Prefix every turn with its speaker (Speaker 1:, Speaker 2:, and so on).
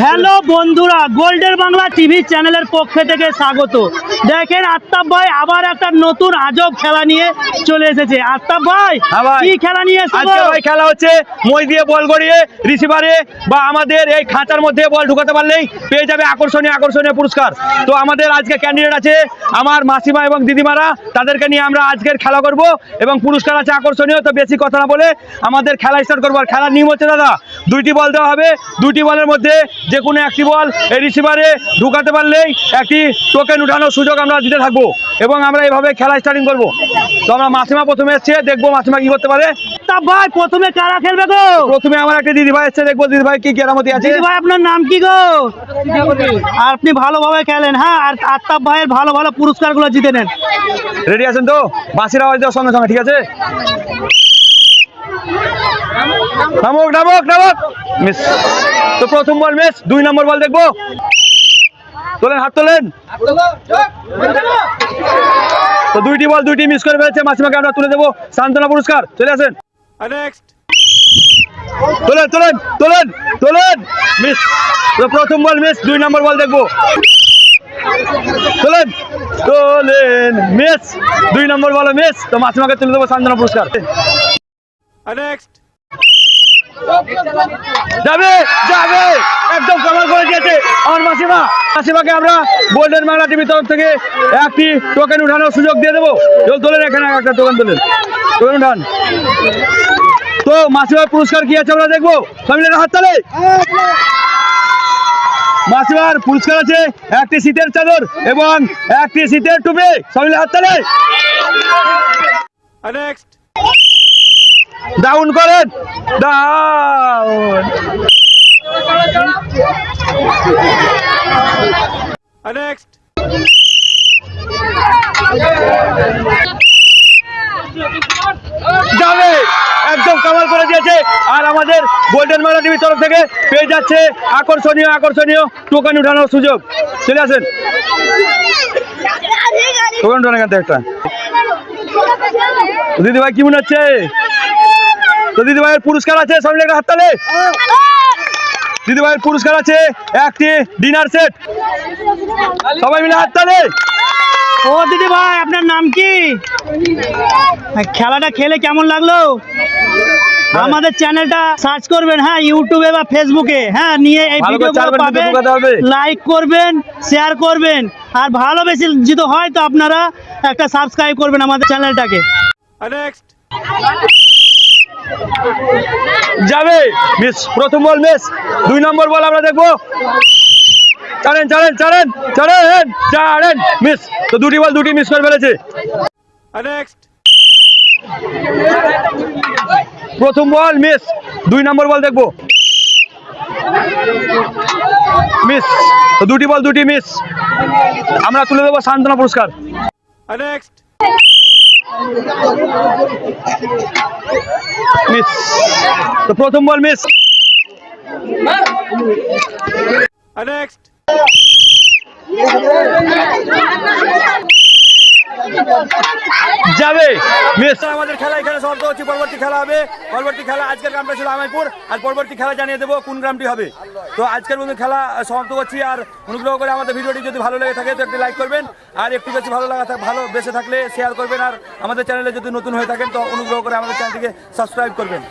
Speaker 1: Hello বন্ধুরা গোল্ডের Bangla TV চ্যানেলের পক্ষ থেকে স্বাগত। দেখেন আত্তাব ভাই আবার একটা নতুন আজব খেলা নিয়ে চলে এসেছে। আত্তাব ভাই
Speaker 2: হ্যাঁ ভাই।
Speaker 1: কি খেলা নিয়ে এসেছ?
Speaker 2: আজকে ভাই খেলা হচ্ছে মই দিয়ে বল গড়িয়ে রিসিভারে বা আমাদের এই খাঁচার মধ্যে বল ঢুকাতে পারলেই পেয়ে যাবে আকর্ষণীয় আকর্ষণীয় পুরস্কার। তো আমাদের আজকে ক্যান্ডিডেট আছে আমার মাসিমা এবং দিদিমারা তাদেরকে নিয়ে আমরা আজকের খেলা করব এবং পুরস্কার আছে আকর্ষণীয় তো বেশি কথা না বলে আমাদের খেলা স্টার্ট করব। আর খেলার নিয়ম হচ্ছে দাদা দুইটি বল দেওয়া হবে। দুইটি বলের মধ্যে যে কোনো একটি বল এই রিসিভারে ঢুকাতে পারলেই একটি টোকেন উঠানোর সুযোগ আমরা দিতে থাকব এবং আমরা এইভাবে খেলা স্টার্টিং করব। তো আমরা মাসিমা প্রথমে এসছে দেখব মাসিমা কি করতে পারে।
Speaker 1: আত্তাব ভাই প্রথমে কারা খেলবে গো?
Speaker 2: প্রথমে আমার একটা দিদি ভাই এসছে দেখব দিদি ভাই কি কেরামতি আছে।
Speaker 1: দিদি ভাই আপনার নাম কি গো? আর আপনি ভালোভাবে খেলেন হ্যাঁ? আর আত্তাব ভাইয়ের ভালো ভালো পুরস্কারগুলো জিতে নেন।
Speaker 2: রেডি আছেন তো? বাসির আওয়াজ দেওয়ার সঙ্গে সঙ্গে ঠিক আছে? নামক নামক নামক। মিস তো প্রথম বল মিস দুই নম্বর বল দেখব। তোলেন হাত তোলেন। তো দুইটি বল দুইটি মিস করে ফেলেছে মাসিমাকে আমরা তুলে দেবো। সান্ত্বনা পুরস্কার চলে আসেন। নেক্সট তোলেন তোলেন তোলেন তোলেন মিস তো প্রথম বল মিস দুই নম্বর বল দেখব। তোলেন তোলেন মিস দুই নম্বর বলো মিস তো মাসিমাকে তুলে দেবো সান্ত্বনা পুরস্কার। নেক্সট যাবে যাবে। একদম কমাল করে দিয়েছে আমার মাসিমা। মাসিমাকে আমরা গোল্ডেন বাংলা টিভির তরফ থেকে একটি টোকেন উঠানোর সুযোগ দিয়ে দেবো। তোলেন এখানে একটা টোকেন তোলেন। টোকেন উঠান। তো মাসিমার পুরস্কার কি আছে আমরা দেখব? মিলে হাত তালে। মাসিমার পুরস্কার আছে একটি শীতের চাদর এবং একটি শীতের টুপি। সবাই হাত তালে। নেক্সট ডাউন করেন। ডাউন নেক্সট যাবে। একদম কামাল করে দিয়েছে। আর আমাদের গোল্ডেন মেলা টিভির তরফ থেকে পেয়ে যাচ্ছে আকর্ষণীয় আকর্ষণীয় টোকেন উঠানোর সুযোগ। চলে আসেন। টোকেন উঠান একটা। দিদি ভাই কি মনে হচ্ছে? তো দিদি ভাইয়ের পুরস্কার আছে একটা হাততালে দিদি ভাইয়ের পুরস্কার আছে একটি ডিনার সেট সবাই মিলে হাততালে
Speaker 1: ও দিদি ভাই আপনার নাম কি? খেলাটা খেলে কেমন লাগল? আমাদের চ্যানেলটা সার্চ করবেন হ্যাঁ ইউটিউবে বা ফেসবুকে। হ্যাঁ নিয়ে এই ভিডিওগুলো পাবেন লাইক করবেন শেয়ার করবেন। আর ভালো বেশি যদি হয় তো আপনারা একটা সাবস্ক্রাইব করবেন আমাদের চ্যানেলটাকে।
Speaker 2: নেক্সট যাবে। মিস প্রথম বল মিস দুই নম্বর বল আমরা দেখব। চারেন চারেন চারেন চারেন চারেন মিস তো দুটি বল দুটি মিস করে ফেলেছে। প্রথম বল মিস দুই নম্বর বল দেখব। মিস তো দুটি বল দুটি মিস আমরা তুলে দেবো সান্ত্বনা পুরস্কার। নেক্সট মিস তো প্রথম বল মিস নেক্সট যাবে। আমাদের খেলা এখানে সমাপ্ত হচ্ছে। পরবর্তী খেলা হবে। পরবর্তী খেলা আজকের গ্রামটা ছিল আমাইপুর আর পরবর্তী খেলা জানিয়ে দেবো কোন গ্রামটি হবে। তো আজকের মধ্যে খেলা সমাপ্ত করছি। আর অনুগ্রহ করে আমাদের ভিডিওটি যদি ভালো লেগে থাকে তো একটি লাইক করবেন। আর একটু বেশি ভালো লাগা থাকে ভালো বেঁচে থাকলে শেয়ার করবেন। আর আমাদের চ্যানেলে যদি নতুন হয়ে থাকেন তো অনুগ্রহ করে আমাদের চ্যানেলটিকে সাবস্ক্রাইব করবেন।